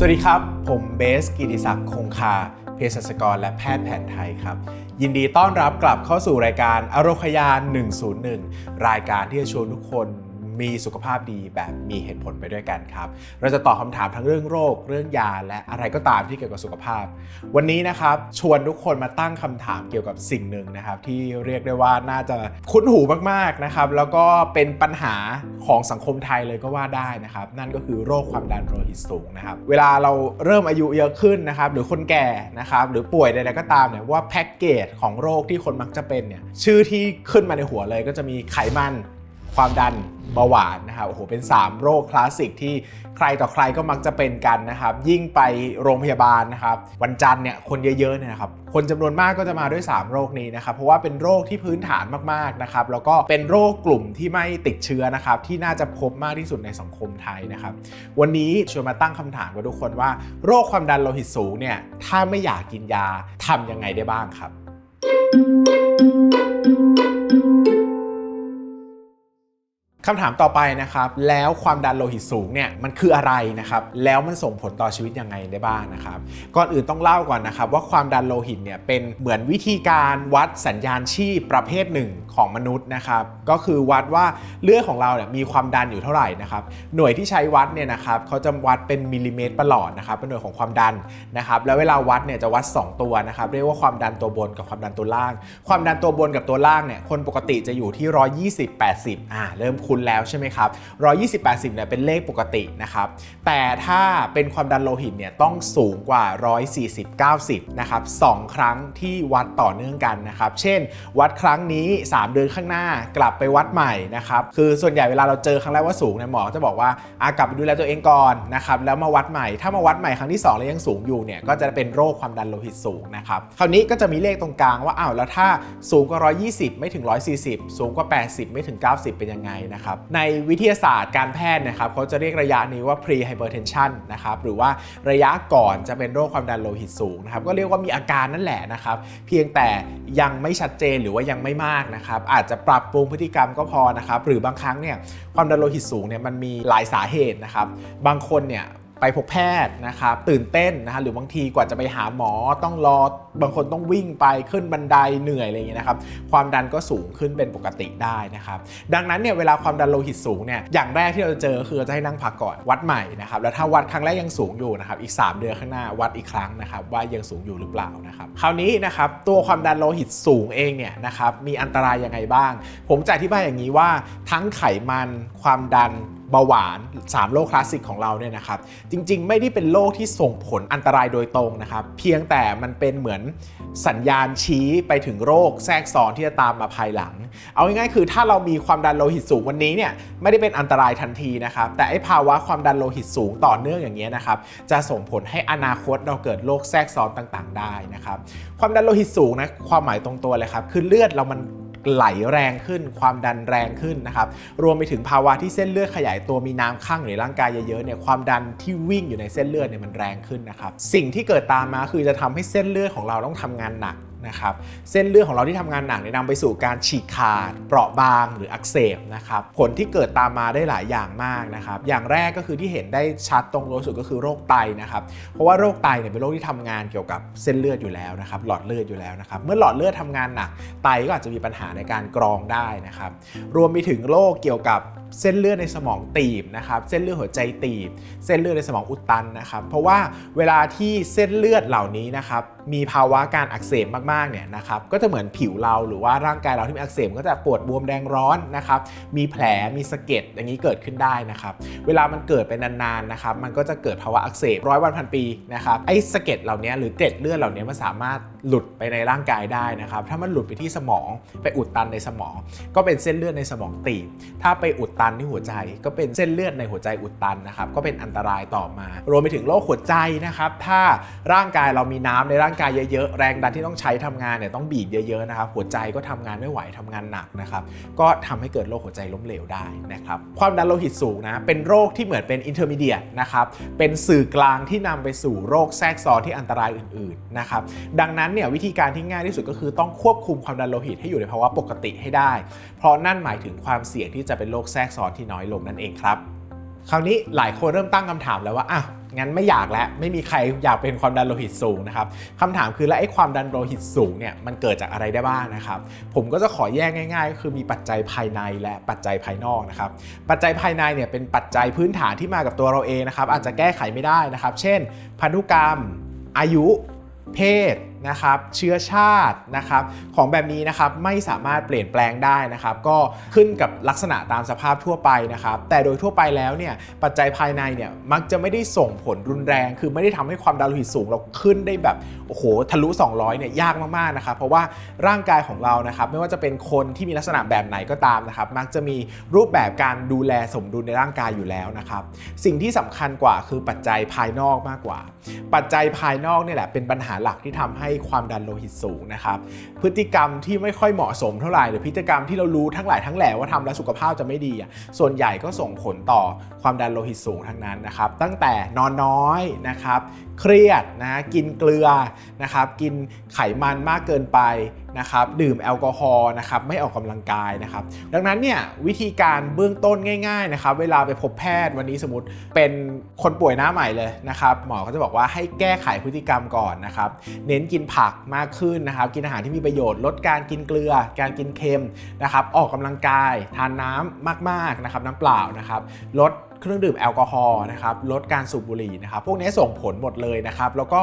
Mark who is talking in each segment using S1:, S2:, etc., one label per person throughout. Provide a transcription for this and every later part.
S1: สวัสดีครับ ผมเบสกิติศักดิ์คงคาเภสัชกรและแพทย์แผนไทยครับ ยินดีต้อนรับกลับเข้าสู่รายการอโรคยา101 รายการที่จะชวนทุกคน มีสุขภาพดีแบบมีเหตุผลไปด้วยกันครับ เราจะตอบคำถามทั้งเรื่องโรค เรื่องยา และอะไรก็ตามที่เกี่ยวกับสุขภาพ วันนี้นะครับชวนทุกคนมาตั้งคำถามเกี่ยวกับสิ่งหนึ่งนะครับ ที่เรียกได้ว่าน่าจะคุ้นหูมากๆนะครับ แล้วก็เป็นปัญหาของสังคมไทยเลยก็ว่าได้นะครับ นั่นก็คือโรคความดันโลหิตสูงนะครับ เวลาเราเริ่มอายุเยอะขึ้นนะครับ หรือคนแก่นะครับ หรือป่วยใดๆก็ตามเนี่ยว่าแพ็กเกจของโรคที่คนมักจะเป็นเนี่ย ชื่อที่ขึ้นมาในหัวเลยก็จะมีไขมัน ความดันเบาหวานนะครับโอ้โหเป็น 3 โรคคลาสสิกที่ใครต่อใครก็มักจะเป็นกันนะครับ ยิ่งไปโรงพยาบาลนะครับ วันจันทร์เนี่ยคนเยอะๆเนี่ยนะครับคนจำนวนมากก็จะมาด้วย 3 โรคนี้นะครับ เพราะว่าเป็นโรคที่พื้นฐานมากๆนะครับ แล้วก็เป็นโรคกลุ่มที่ไม่ติดเชื้อนะครับ ที่น่าจะพบมากที่สุดในสังคมไทยนะครับ วันนี้ชวนมาตั้งคำถามกับทุกคนว่า โรคความดันโลหิตสูงเนี่ยถ้าไม่อยากกินยาทำยังไงได้บ้างครับ คำถามต่อไปนะครับ แล้วความดันโลหิตสูงเนี่ยมันคืออะไรนะครับ แล้วมันส่งผลต่อชีวิตยังไงได้บ้างนะครับ ก่อนอื่นต้องเล่าก่อนนะครับว่าความดันโลหิตเนี่ยเป็นเหมือนวิธีการวัดสัญญาณชีพประเภทหนึ่ง ของมนุษย์นะครับ ก็คือวัดว่าเลือดของเราเนี่ยมีความดันอยู่เท่าไหร่นะครับ หน่วยที่ใช้วัดเนี่ยนะครับเขาจะวัดเป็นมิลลิเมตรประหลอดนะครับ เป็นหน่วยของความดันนะครับ แล้วเวลาวัดเนี่ยจะวัด 2 ตัวนะครับ เรียกว่าความดันตัวบนกับความดันตัวล่าง ความดันตัวบนกับตัวล่างเนี่ย คนปกติจะอยู่ที่ 120 80อ่า เริ่มคุ้นแล้วใช่ไหมครับ 120 80เนี่ยเป็นเลขปกตินะครับ แต่ถ้าเป็นความดันโลหิตเนี่ยต้องสูงกว่า 140 90นะครับ2ครั้งที่วัดต่อเนื่องกันนะครับ เช่น วัดครั้งนี้3 เดือนข้างหน้ากลับไปวัดใหม่นะครับคือส่วนใหญ่เวลาเราเจอครั้งแรกว่าสูงเนี่ยหมอจะบอกว่าอากลับไปดูแลตัวเองก่อนนะครับแล้วมาวัดใหม่ถ้ามาวัดใหม่ครั้งที่2แล้วยังสูงอยู่เนี่ยก็จะเป็นโรคความดันโลหิตสูงนะครับคราวนี้ก็จะมีเลขตรงกลางว่าอ้าวแล้วถ้าสูงกว่า 120 ไม่ถึง 140 สูงกว่า 80 ไม่ถึง 90 เป็นยังไงนะครับในวิทยาศาสตร์การแพทย์นะครับเขาจะเรียกระยะนี้ว่า pre hypertension นะครับหรือว่าระยะก่อนจะเป็นโรคความดันโลหิตสูงนะครับก็เรียกว่ามีอาการนั่นแหละนะครับเพียงแต่ยังไม่ชัดเจนหรือว่ายังไม่มากนะครับอาจจะปรับปรุงพฤติกรรมก็พอนะครับหรือบางครั้งเนี่ยความดันโลหิตสูงเนี่ยมันมีหลายสาเหตุนะครับบางคนเนี่ยไปพบแพทย์นะครับตื่นเต้นนะฮะหรือบางทีกว่าจะไปหาหมอต้องรอ บางคนต้องวิ่งไปขึ้นบันไดเหนื่อยอะไรอย่างเงี้ยนะครับ ความดันก็สูงขึ้นเป็นปกติได้นะครับ ดังนั้นเนี่ยเวลาความดันโลหิตสูงเนี่ยอย่างแรกที่เราจะเจอคือจะให้นั่งพักก่อนวัดใหม่นะครับแล้วถ้าวัดครั้งแรกยังสูงอยู่นะครับอีก 3 เดือนข้างหน้าวัดอีกครั้งนะครับว่ายังสูงอยู่หรือเปล่านะครับคราวนี้นะครับตัวความดันโลหิตสูงเองเนี่ยนะครับมีอันตรายยังไงบ้าง ผมจะอธิบายอย่างนี้ว่าทั้งไขมันความดันเบาหวาน 3 โรคคลาสสิกของเราเนี่ยนะครับ จริงๆ ไม่ได้เป็นโรคที่ส่งผลอันตรายโดยตรงนะครับ เพียงแต่มันเป็นเหมือนสัญญาณชี้ไปถึงโรคแทรกซ้อนที่จะตามมาภายหลัง เอาง่ายๆคือถ้าเรามีความดันโลหิตสูงวันนี้เนี่ยไม่ได้เป็นอันตรายทันทีนะครับแต่ไอ้ภาวะความดันโลหิตสูงต่อเนื่องอย่างเงี้ยนะครับจะส่งผลให้อนาคตเราเกิดโรคแทรกซ้อนต่างๆ ได้นะครับความดันโลหิตสูงนะความหมายตรงตัวเลยครับคือเลือดเรามัน ไหลแรงขึ้น ความดันแรงขึ้นนะครับรวมไปถึงภาวะที่เส้นเลือดขยายตัวมีน้ำข้างในร่างกายเยอะๆเนี่ยความดันที่วิ่งอยู่ในเส้นเลือดเนี่ยมันแรงขึ้นนะครับสิ่งที่เกิดตามมาคือจะทำให้เส้นเลือดของเราต้องทำงานหนัก นะครับเส้นเลือดของเราที่ทำงานหนักเนี่ยนำไปสู่การฉีกขาด เปราะบางหรืออักเสบนะครับผลที่เกิดตามมาได้หลายอย่างมากนะครับอย่างแรกก็คือที่เห็นได้ชัดตรงตัวสุดก็คือโรคไตนะครับเพราะว่าโรคไตเนี่ยเป็นโรคที่ทำงานเกี่ยวกับเส้นเลือดอยู่แล้วนะครับหลอดเลือดอยู่แล้วนะครับเมื่อหลอดเลือดทำงานหนักไตก็อาจจะมีปัญหาในการกรองได้นะครับรวมไปถึงโรคเกี่ยวกับ เส้นเลือดในสมองตีบนะครับเส้นเลือดหัวใจตีบ เส้นเลือดในสมองอุดตันนะครับ เพราะว่าเวลาที่เส้นเลือดเหล่านี้นะครับมีภาวะการอักเสบมากๆเนี่ยนะครับก็จะเหมือนผิวเราหรือว่าร่างกายเราที่มีอักเสบก็จะปวดบวมแดงร้อนนะครับมีแผลมีสะเก็ดอย่างนี้เกิดขึ้นได้นะครับเวลามันเกิดไปนานๆนะครับมันก็จะเกิดภาวะอักเสบร้อยวันพันปีนะครับไอ้สะเก็ดเหล่านี้หรือเกล็ดเลือดเหล่านี้มันสามารถหลุดไปในร่างกายได้นะครับถ้ามันหลุดไปที่สมองไปอุดตันในสมอง ก็เป็นเส้นเลือดในสมองตีบถ้าไปอุดตันที่หัวใจ ก็เป็นเส้นเลือดในหัวใจอุดตันนะครับก็เป็นอันตรายต่อมา รวมไปถึงโรคหัวใจนะครับถ้าร่างกายเรามีน้ำในร่างกายเยอะๆ แรงดันที่ต้องใช้ทำงานเนี่ยต้องบีบเยอะๆนะครับหัวใจก็ทำงานไม่ไหวทำงานหนักนะครับก็ทำให้เกิดโรคหัวใจล้มเหลวได้นะครับความดันโลหิตสูงนะเป็นโรคที่เหมือนเป็นอินเทอร์มีเดียตนะครับเป็นสื่อกลางที่นำไปสู่โรคแทรกซ้อนที่อันตรายอื่นๆนะครับดังนั้นเนี่ยวิธีการที่ง่ายที่สุดก็คือต้องควบคุมความดันโลหิตให้อยู่ในภาวะปกติให้ได้ เพราะนั่นหมายถึงความเสี่ยงที่จะเป็นโรคแทรกซ้อนที่น้อยลงนั่นเองครับ คราวนี้หลายคนเริ่มตั้งคำถามแล้วว่าอะงั้นไม่อยากแล้วไม่มีใครอยากเป็นความดันโลหิตสูงนะครับคำถามคือแล้วไอ้ความดันโลหิตสูงเนี่ยมันเกิดจากอะไรได้บ้างนะครับ ผมก็จะขอแยกง่าย ๆ ก็คือมีปัจจัยภายในและปัจจัยภายนอกนะครับ ปัจจัยภายในเนี่ยเป็นปัจจัยพื้นฐานที่มากับตัวเราเองนะครับ อาจจะแก้ไขไม่ได้นะครับ เช่น พันธุกรรม อายุ เพศ นะครับเชื้อชาตินะครับของแบบนี้นะครับไม่สามารถเปลี่ยนแปลงได้นะครับก็ขึ้นกับลักษณะตามสภาพทั่วไปนะครับแต่โดยทั่วไปแล้วเนี่ยปัจจัยภายในเนี่ยมักจะไม่ได้ส่งผลรุนแรง คือไม่ได้ทำให้ความดันโลหิตสูงเราขึ้นได้แบบโอ้โหทะลุ 200เนี่ยยากมากๆนะครับเพราะว่าร่างกายของเรานะครับไม่ว่าจะเป็นคนที่มีลักษณะแบบไหนก็ตามนะครับมักจะมีรูปแบบการดูแลสมดุลในร่างกายอยู่แล้วนะครับสิ่งที่สำคัญกว่าคือปัจจัยภายนอกมากกว่า ปัจจัยภายนอกเนี่ยแหละเป็นปัญหาหลักที่ทำให้ความดันโลหิตสูงนะครับพฤติกรรมที่ไม่ค่อยเหมาะสมเท่าไหร่หรือพฤติกรรมที่เรารู้ทั้งหลายทั้งแหล่ว่าทำแล้วสุขภาพจะไม่ดี ส่วนใหญ่ก็ส่งผลต่อความดันโลหิตสูงทั้งนั้นนะครับ ตั้งแต่นอนน้อยนะครับ เครียดนะกินเกลือนะครับกินไขมันมากเกินไปนะครับดื่มแอลกอฮอล์นะครับไม่ออกกำลังกายนะครับดังนั้นเนี่ยวิธีการเบื้องต้นง่ายๆนะครับเวลาไปพบแพทย์วันนี้สมมติเป็นคนป่วยหน้าใหม่เลยนะครับหมอก็จะบอกว่าให้แก้ไขพฤติกรรมก่อนนะครับเน้นกินผักมากขึ้นนะครับกินอาหารที่มีประโยชน์ลดการกินเกลือ การกินเค็มนะครับออกกำลังกาย ทานน้ำมากๆนะครับน้ำเปล่านะครับลด เครื่องดื่มแอลกอฮอล์นะครับลดการสูบบุหรี่นะครับพวกนี้ส่งผลหมดเลยนะครับแล้วก็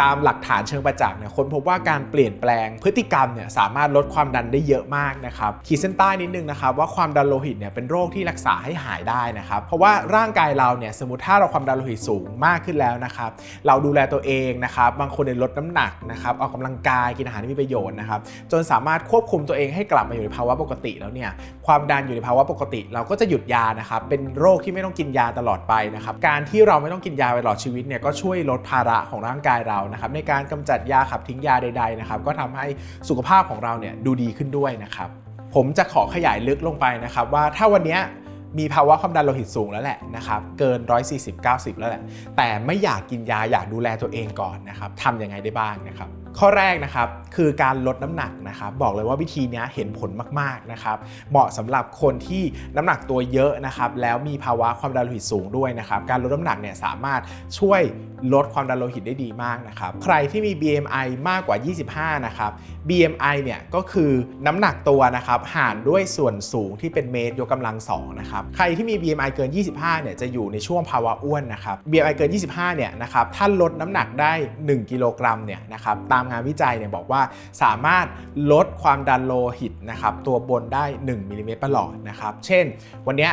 S1: ตามหลักฐานเชิงประจักษ์เนี่ยค้นพบว่าการเปลี่ยนแปลงพฤติกรรมเนี่ยสามารถลดความดันได้เยอะมากนะครับขีดเส้นใต้นิดนึงนะครับว่าความดันโลหิตเนี่ยเป็นโรคที่รักษาให้หายได้นะครับเพราะว่าร่างกายเราเนี่ยสมมติถ้าเราความดันโลหิตสูงมากขึ้นแล้วนะครับเราดูแลตัวเองนะครับบางคนเนี่ยลดน้ำหนักนะครับออกกำลังกายกินอาหารที่มีประโยชน์นะครับจนสามารถควบคุมตัวเองให้กลับมาอยู่ในภาวะปกติแล้วเนี่ยความดันอยู่ในภาวะปกติ เราก็จะหยุดยานะครับเป็นโรคที่ไม่ต้องกินยาตลอดไปนะครับการที่เราไม่ต้องกินยาไปตลอดชีวิตเนี่ยก็ช่วยลดภาระของร่างกายเรานะครับในการกำจัดยาขับทิ้งยาใดๆนะครับก็ทำให้สุขภาพของเราเนี่ยดูดีขึ้นด้วยนะครับผมจะขอขยายลึกลงไปนะครับว่าถ้าวันนี้มีภาวะความดันโลหิตสูงแล้วแหละนะครับเกิน 140-90 แล้วแหละ แต่ไม่อยากกินยาอยากดูแลตัวเองก่อนนะครับทำยังไงได้บ้างนะครับข้อแรกนะครับคือการลดน้ำหนักนะครับบอกเลยว่าวิธีนี้เห็นผลมากๆนะครับเหมาะสำหรับคนที่น้ำหนักตัวเยอะนะครับแล้วมีภาวะความดันโลหิตสูงด้วยนะครับการลดน้ำหนักเนี่ยสามารถช่วยลดความดันโลหิตได้ดีมากนะครับใครที่มี BMI มากกว่า 25 นะครับ BMI เนี่ยก็คือน้ำหนักตัวนะครับหารด้วยส่วนสูงที่เป็นเมตรยกกำลังสองนะครับใครที่มี BMI เกิน 25 เนี่ยจะอยู่ในช่วงภาวะอ้วนนะครับ BMI เกิน 25 เนี่ยนะครับถ้าลดน้ำหนักได้ 1 กิโลกรัมเนี่ยนะครับตามงานวิจัยเนี่ยบอกว่าสามารถลดความดันโลหิตนะครับตัวบนได้ 1มิลลิเมตรประหลอดนะครับ เช่น วันนี้ย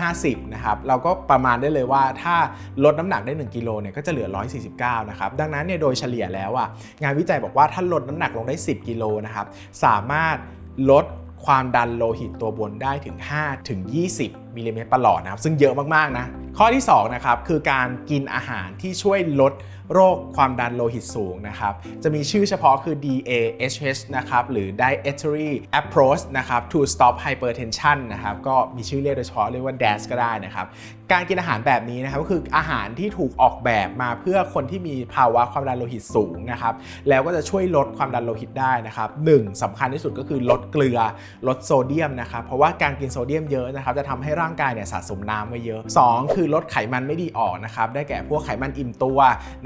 S1: 150 นะครับ เราก็ประมาณได้เลยว่าถ้าลดน้ำหนักได้ 1กิโลเนี่ยก็จะเหลือ 149 นะครับ ดังนั้นเนี่ยโดยเฉลี่ยแล้วอะงานวิจัยบอกว่าถ้าลดน้ำหนักลงได้ 10 กิโลนะครับสามารถลดความดันโลหิตตัวบนได้ถึง 5 ถึง 20มิลลิเมตรประหลอดนะครับ ซึ่งเยอะมาก ๆ นะ ข้อที่2นะครับคือการกินอาหารที่ช่วยลดโรคความดันโลหิตสูงนะครับ จะมีชื่อเฉพาะคือ DAHH นะครับ หรือ Dietary Approach นะครับ to stop hypertension นะครับ ก็มีชื่อเรียกโดยเฉพาะเรียกว่า DAS ก็ได้นะครับ การกินอาหารแบบนี้นะครับก็คืออาหารที่ถูกออกแบบมาเพื่อคนที่มีภาวะความดันโลหิตสูงนะครับ แล้วก็จะช่วยลดความดันโลหิตได้นะครับหนึ่งสำคัญที่สุดก็คือลดเกลือ ลดโซเดียมนะครับ เพราะว่าการกินโซเดียมเยอะนะครับ จะทำให้ร่างกายเนี่ยสะสมน้ำไว้เยอะ 2 คือลดไขมันไม่ดีออกนะครับ ได้แก่พวกไขมันอิ่มตัว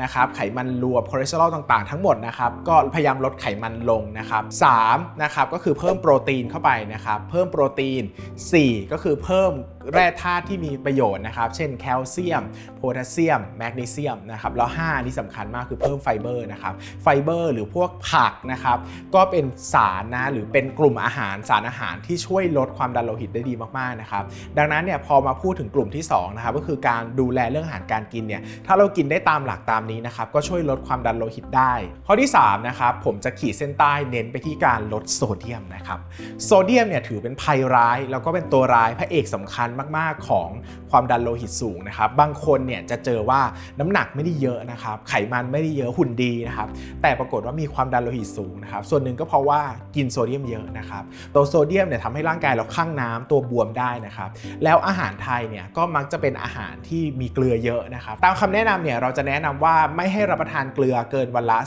S1: นะครับ ไขมันรวมคอเลสเตอรอลต่างๆ ทั้งหมดนะครับ ก็พยายามลดไขมันลงนะครับ3นะครับ ก็คือเพิ่มโปรตีนเข้าไปนะครับ เพิ่มโปรตีน 4 ก็คือเพิ่ม แร่ธาตุที่มีประโยชน์นะครับ เช่นแคลเซียม โพแทสเซียม แมกนีเซียมนะครับ แล้ว 5 ที่สำคัญมากคือเพิ่มไฟเบอร์นะครับ ไฟเบอร์หรือพวกผักนะครับ ก็เป็นสารนะหรือเป็นกลุ่มอาหารสารอาหารที่ช่วยลดความดันโลหิตได้ดีมากๆนะครับ ดังนั้นเนี่ยพอมาพูดถึงกลุ่มที่2นะครับก็คือการดูแลเรื่องอาหารการกินเนี่ย ถ้าเรากินได้ตามหลักตามนี้นะครับ ก็ช่วยลดความดันโลหิตได้ ข้อที่3นะครับ ผมจะขีดเส้นใต้เน้นไปที่การลดโซเดียมนะครับ โซเดียมเนี่ยถือเป็นภัยร้ายแล้วก็เป็นตัวร้ายพระเอกสำคัญมาก ๆ ของความดันโลหิตสูงนะครับ บางคนเนี่ยจะเจอว่าน้ำหนักไม่ได้เยอะนะครับ ไขมันไม่ได้เยอะหุ่นดีนะครับ แต่ปรากฏว่ามีความดันโลหิตสูงนะครับ ส่วนหนึ่งก็เพราะว่ากินโซเดียมเยอะนะครับ ตัวโซเดียมเนี่ยทำให้ร่างกายเราข้างน้ำตัวบวมได้นะครับ แล้วอาหารไทยเนี่ยก็มักจะเป็นอาหารที่มีเกลือเยอะนะครับ ตามคำแนะนำเนี่ยเราจะแนะนำว่าไม่ให้รับประทานเกลือเกินวันละ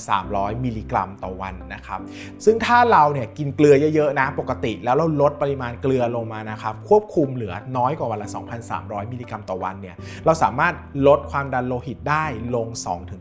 S1: 2,300 มิลลิกรัมต่อวันนะครับ ซึ่งถ้าเราเนี่ยกินเกลือเยอะๆนะปกติ แล้วเราลดปริมาณเกลือลงมานะครับควบคุมเหลือลือน้อยกว่าวันละ 2,300 มิลลิกรัมต่อวันเนี่ยเราสามารถลดความดันโลหิตได้ลง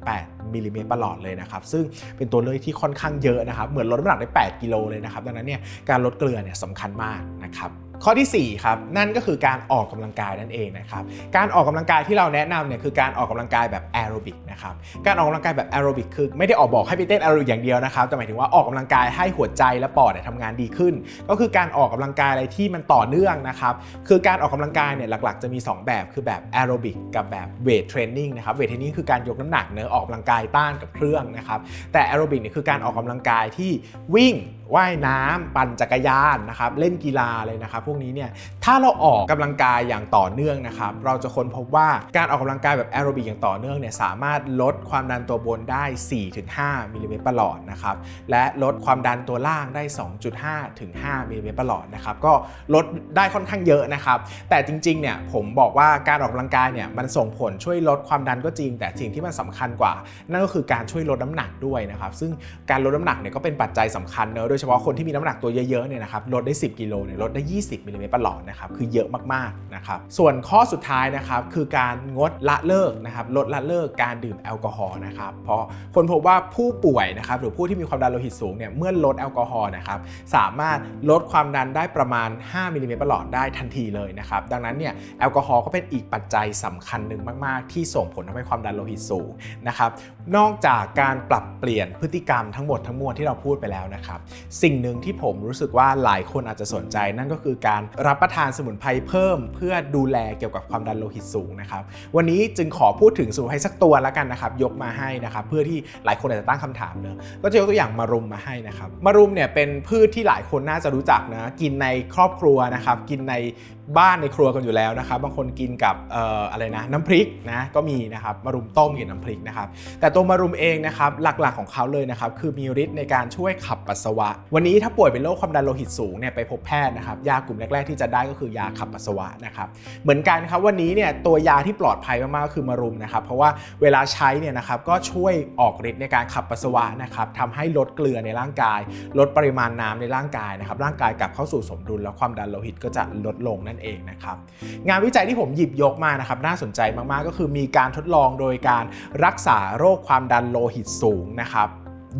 S1: 2-8 มิลลิเมตรประหลอดเลยนะครับ ซึ่งเป็นตัวเลือกที่ค่อนข้างเยอะนะครับ เหมือนลดน้ำหนักได้ 8 กิโลเลยนะครับ ดังนั้นเนี่ยการลดเกลือเนี่ยสำคัญมากนะครับ ข้อทีสี่ 4 ครับ นั่นก็คือการออกกำลังกายนั่นเองนะครับการออกกำลังกายที่เราแนะนำเนี่ยคือการออกกำลังกายแบบแอโรบิกนะครับการออกกำลังกายแบบแอโรบิกคือไม่ได้ออกบอกให้ไปเต้นแอโรบิกอย่างเดียวนะครับแต่หมายถึงว่าออกกำลังกายให้หัวใจและปอดเนี่ยทำงานดีขึ้น ก็คือการออกกำลังกายอะไรที่มันต่อเนื่องนะครับคือการออกกำลังกายเนี่ยหลักๆจะมี 2 แบบคือแบบแอโรบิกกับแบบเวทเทรนนิ่งนะครับเวทเทรนนิ่งคือการยกน้ำหนักเนื้อออกกำลังกายต้านกับเครื่องนะครับแต่แอโรบิกเนี่ยคือการออกกำลังกายที่วิ่งว่ายน้ำปั่นจักรยานนะครับเล่นกีฬาเลยนะครับพวกนี้เนี่ยถ้าเราออกกำลังกายอย่างต่อเนื่องนะครับเราจะค้นพบว่าการออกกำลังกายแบบแอโรบิกอย่างต่อเนื่องเนี่ยสามารถลดความดันตัวบนได้ 4-5มิลลิเมตรประหลอดนะครับและลดความดันตัวล่างได้ 2.5ถึง5มิลลิเมตรประหลอดนะครับก็ลดได้ค่อนข้างเยอะนะครับแต่จริงๆเนี่ยผมบอกว่าการออกกำลังกายเนี่ยมันส่งผลช่วยลดความดันก็จริง แต่สิ่งที่มันสำคัญกว่า นั่นก็คือการช่วยลดน้ำหนักด้วยนะครับซึ่งการลดน้ำหนักเนี่ยก็เป็นปัจจัยสำคัญเนอะโดยเฉพาะคนที่มีน้ำหนักตัวเยอะๆเนี่ยนะครับลดได้ 10 กิโลเนี่ยลดได้ 20มิลลิเมตรประหลอดนะครับคือเยอะมากๆนะครับส่วนข้อสุดท้ายนะครับคือการงดละเลิกนะครับลดละเลิกการดื่มแอลกอฮอล์นะครับเพราะคนพบว่าผู้ป่วยนะครับหรือผู้ที่มีความดันโลหิตสูงเนี่ยเมื่อลดแอลกอฮอล์นะครับสามารถลดความดันได้ประมาณ 5มิลลิเมตรประหลอดได้ทันทีเลยนะครับดังนั้นเนี่ยแอลกอฮอล์ก็เป็นอีกปัจจัยสำคัญหนึ่งมากๆ ที่ส่งผลทำให้ความดันโลหิตสูงนะครับนอกจากการปรับเปลี่ยนพฤติกรรมทั้งหมดทั้งมวลที่เราพูดไปแล้วนะครับสิ่งหนึ่งที่ผมรู้สึกว่าหลายคนอาจจะสนใจ นั่นก็คือการรับประทานสมุนไพรเพิ่ม เพื่อดูแลเกี่ยวกับความดันโลหิตสูงนะครับวันนี้จึงขอพูดถึงสมุนไพรสักตัวแล้วกันนะครับยกมาให้นะครับเพื่อที่หลายคนอาจจะตั้งคำถามเนอะก็จะยกตัวอย่างมารุมมาให้นะครับมารุมเนี่ยเป็นพืชที่หลายคนน่าจะรู้จักนะกินในครอบครัวนะครับกินใน บ้านในครัวกันอยู่แล้วนะครับบางคนกินกับอออะไรนะน้ำพริกนะก็มีนะครับมารุมต้มกับน้ำพริกนะครับแต่ตัวมารุมเองนะครับหลักๆของเขาเลยนะครับคือมีฤทธิ์ในการช่วยขับปัสสาวะ วันนี้ถ้าป่วยเป็นโรคความดันโลหิตสูงเนี่ยไปพบแพทย์นะครับยากลุ่มแรกๆที่จะได้ก็คือยาขับปัสสาวะนะครับเหมือนกันครับวันนี้เนี่ยตัวยาที่ปลอดภัยมากๆก็คือมารุมนะครับเพราะว่าเวลาใช้เนี่ยนะครับก็ช่วยออกฤทธิ์ในการขับปัสสาวะนะครับทำให้ลดเกลือในร่างกาย ลดปริมาณน้ำในร่างกายนะครับร่างกายกลับเข้าสู่สมดุลแล้วความดันโลหิตก็จะลดลงนั่นเองนะครับ งานวิจัยที่ผมหยิบยกมานะครับน่าสนใจมากๆ ก็คือมีการทดลองโดยการรักษาโรคความดันโลหิตสูงนะครับ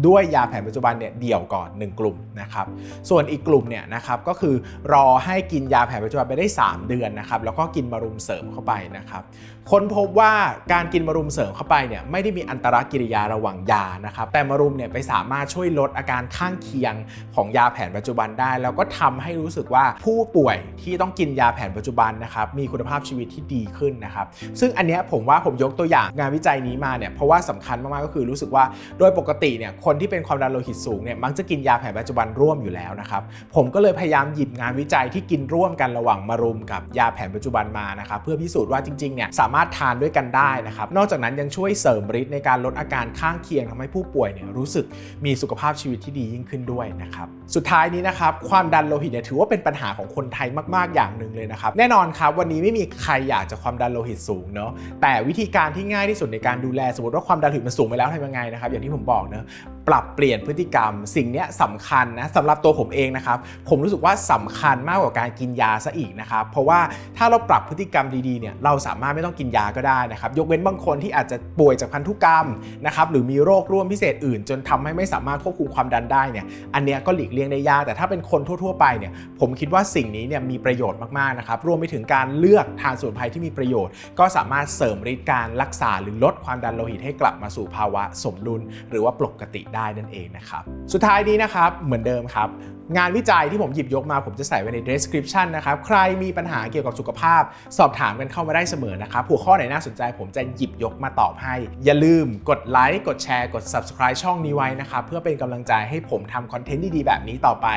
S1: ด้วยยาแผนปัจจุบันเนี่ยเดี่ยวก่อน 1 กลุ่มนะครับส่วนอีกกลุ่มเนี่ยนะครับก็คือรอให้กินยาแผนปัจจุบันไปได้ 3 เดือนนะครับแล้วก็กินมารุมเสริมเข้าไปนะครับค้นพบว่าการกินมารุมเสริมเข้าไปเนี่ยไม่ได้มีอันตรกิริยาระหว่างยานะครับแต่มารุมเนี่ยไปสามารถช่วยลดอาการข้างเคียงของยาแผนปัจจุบันได้ แล้วก็ทำให้รู้สึกว่าผู้ป่วยที่ต้องกินยาแผนปัจจุบันนะครับมีคุณภาพชีวิตที่ดีขึ้นนะครับซึ่งอันเนี้ยผมว่าผมยกตัวอย่างงานวิจัยนี้มาเนี่ยเพราะว่าสำคัญมากๆก็คือรู้สึกว่าโดยปกติเนี่ยคนที่เป็นความดันโลหิตสูงเนี่ยมักจะกินยาแผนปัจจุบันร่วมอยู่แล้วนะครับ ผมก็เลยพยายามหยิบงานวิจัยที่กินร่วมกันระหว่างมารุมกับยาแผนปัจจุบันมานะครับเพื่อพิสูจน์ว่าจริงๆเนี่ยสามารถทานด้วยกันได้นะครับนอกจากนั้นยังช่วยเสริมฤทธิ์ในการลดอาการข้างเคียงทำให้ผู้ป่วยเนี่ยรู้สึกมีสุขภาพชีวิตที่ดียิ่งขึ้นด้วยนะครับสุดท้ายนี้นะครับความดันโลหิตเนี่ยถือว่าเป็นปัญหาของคนไทยมากๆอย่างหนึ่งเลยนะครับแน่นอนครับวันนี้ไม่มีใครอยากจะความดันโลหิตสูงเนาะแต่วิธีการที่ง่ายที่สุดในการดูแลสมมติว่าความดันโลหิตมันสูงไปแล้วทำยังไงนะครับอย่างที่ผมบอกเนาะ ปรับเปลี่ยนพฤติกรรม สิ่งนี้สำคัญนะสำหรับตัวผมเองนะครับผมรู้สึกว่าสำคัญมากกว่าการกินยาซะอีกนะครับเพราะว่าถ้าเราปรับพฤติกรรมดีๆเนี่ยเราสามารถไม่ต้องกินยาก็ได้นะครับยกเว้นบางคนที่อาจจะป่วยจากพันธุกรรมนะครับหรือมีโรคร่วมพิเศษอื่น จนทำให้ไม่สามารถควบคุมความดันได้เนี่ยอันเนี้ยก็หลีกเลี่ยงได้ยากแต่ถ้าเป็นคนทั่ว ๆ ไปเนี่ยผมคิดว่าสิ่งนี้เนี่ยมีประโยชน์มากๆนะครับรวมไปถึงการเลือกทานสมุนไพรที่มีประโยชน์ ก็สามารถเสริมฤทธิ์การรักษาหรือลดความดันโลหิตให้กลับมาสู่ภาวะสมดุล หรือว่าปกติได้นั่นเองนะครับ สุดท้ายนี้นะครับเหมือนเดิมครับ งานวิจัยที่ผมหยิบยกมาผมจะใส่ไว้ใน description นะครับ ใครมีปัญหาเกี่ยวกับสุขภาพ สอบถามกันเข้ามาได้เสมอนะครับ หัวข้อไหนน่าสนใจผมจะหยิบยกมาตอบให้ อย่าลืมกดไลค์กดแชร์กด subscribe ช่องนี้ไว้นะครับ เพื่อเป็นกำลังใจให้ผมทำคอนเทนต์ดีๆแบบนี้ต่อไป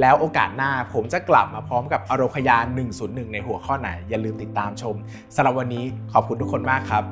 S1: แล้วโอกาสหน้าผมจะกลับมาพร้อมกับอโรคยา101 ในหัวข้อไหน อย่าลืมติดตามชมสำหรับวันนี้ขอบคุณทุกคนมากครับ